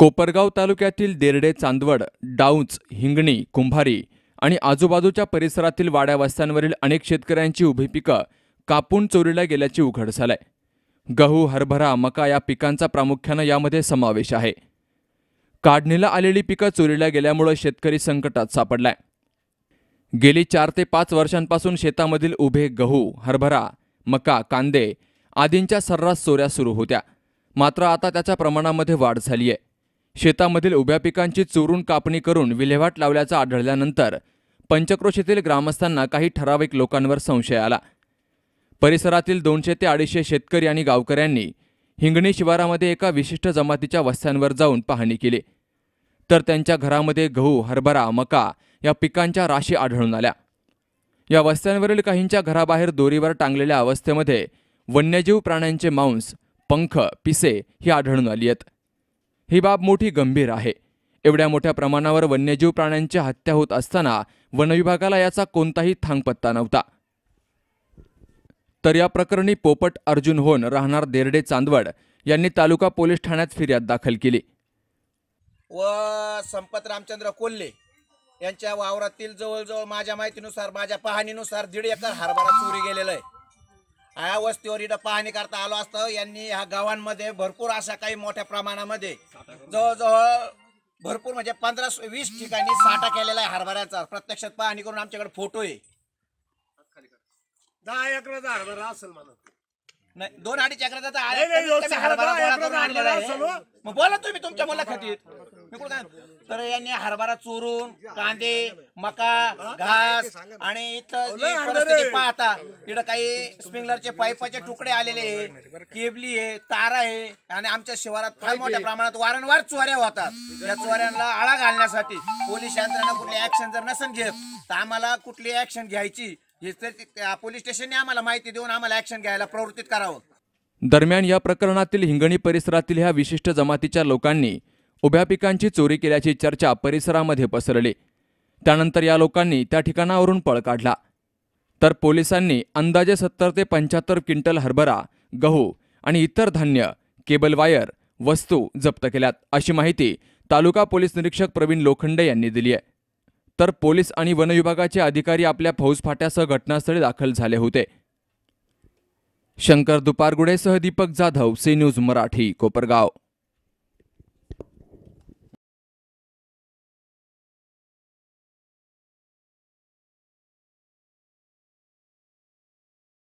कोपरगाव तालुक्यातील देरडे चांदवड डाऊंच हिंगणी कुंभारी आणि आजूबाजूच्या परिसरातील वाड्या वस्त्यांवरील अनेक शेतकऱ्यांची उभी पिकं कापून चोरीला गेल्याची उघड झालंय. गहू हरभरा मका या पिकांचा प्रामुख्यानं यामध्ये समावेश आहे. काढणीला आलेली पिकं चोरीला गेल्यामुळं शेतकरी संकटात सापडलाय. गेली चार ते पाच वर्षांपासून शेतामधील उभे गहू हरभरा मका कांदे आदींच्या सर्रास चोऱ्या सुरू होत्या. मात्र आता त्याच्या प्रमाणामध्ये वाढ झाली आहे शेतामधील उभ्या पिकांची चोरून कापणी करून विल्हेवाट लावल्याचं आढळल्यानंतर पंचक्रोश येथील ग्रामस्थांना काही ठराविक लोकांवर संशय आला. परिसरातील दोनशे ते अडीचशे शेतकरी आणि गावकऱ्यांनी हिंगणी शिवारामध्ये एका विशिष्ट जमातीच्या वस्त्यांवर जाऊन पाहणी केली. तर त्यांच्या घरामध्ये गहू हरभरा मका या पिकांच्या राशी आढळून आल्या. या वस्त्यांवरील काहींच्या घराबाहेर दोरीवर टांगलेल्या अवस्थेमध्ये वन्यजीव प्राण्यांचे मांस पंख पिसे ही आढळून आली आहेत. ही बाब मोठी गंभीर आहे. एवढ्या मोठ्या प्रमाणावर वन्यजीव प्राण्यांची हत्या होत असताना वनविभागाला याचा कोणताही थांगपत्ता नव्हता. तर या प्रकरणी पोपट अर्जुन होन राहणार देरडे चांदवड यांनी तालुका पोलीस ठाण्यात फिर्याद दाखल केली. व संपत रामचंद्र कोल्हे यांच्या वावरातील जवळजवळ माझ्या माहितीनुसार माझ्या पाहणीनुसार दीड एकर हरभरा चोरी गेलेला आहे. या वस्तीवर इथं पाहणी करता आलो असतं. यांनी ह्या गावांमध्ये भरपूर अशा काही मोठ्या प्रमाणामध्ये जवळजवळ भरपूर म्हणजे पंधरा वीस ठिकाणी साठा केलेला आहे हरभऱ्याचा. प्रत्यक्षात पाहणी करून आमच्याकडे फोटो आहे. दहा एकराचा हरभरा असेल म्हणा. नाही दोन अडीच एकराचा तर नाही, नाही, हरभरा हो. मग बोला तुम्ही तुमच्या मुलाखतीत. मी कुठं काय तर यांनी हरभरा चोरून कांदे मका घास आणि इथं जी परिस्थिती. पाहता इथं काही स्प्रिंगलरचे पाईपाचे तुकडे आलेले आहे केबली आहे तारा आहे आणि आमच्या शिवारात फार मोठ्या प्रमाणात वारंवार चोऱ्या होतात. या चोऱ्यांना आळा घालण्यासाठी पोलीस यंत्रणा कुठली ऍक्शन जर नसेल घेत तर आम्हाला कुठली ऍक्शन घ्यायची? हे तर पोलीस स्टेशनने आम्हाला माहिती देऊन आम्हाला ऍक्शन घ्यायला प्रवृत्तीत करावं. दरम्यान या प्रकरणातील हिंगणी परिसरातील ह्या विशिष्ट जमातीच्या लोकांनी उभ्या पिकांची चोरी केल्याची चर्चा परिसरामध्ये पसरली. त्यानंतर या लोकांनी त्या ठिकाणावरून पळ काढला. तर पोलिसांनी अंदाजे सत्तर ते पंच्याहत्तर क्विंटल हरभरा गहू आणि इतर धान्य केबल वायर वस्तू जप्त केल्यात अशी माहिती तालुका पोलीस निरीक्षक प्रवीण लोखंडे यांनी दिली आहे. तर पोलीस आणि वनविभागाचे अधिकारी आपल्या फौजफाट्यासह घटनास्थळी दाखल झाले होते. शंकर दुपारगुडेसह दीपक जाधव सी न्यूज मराठी कोपरगाव.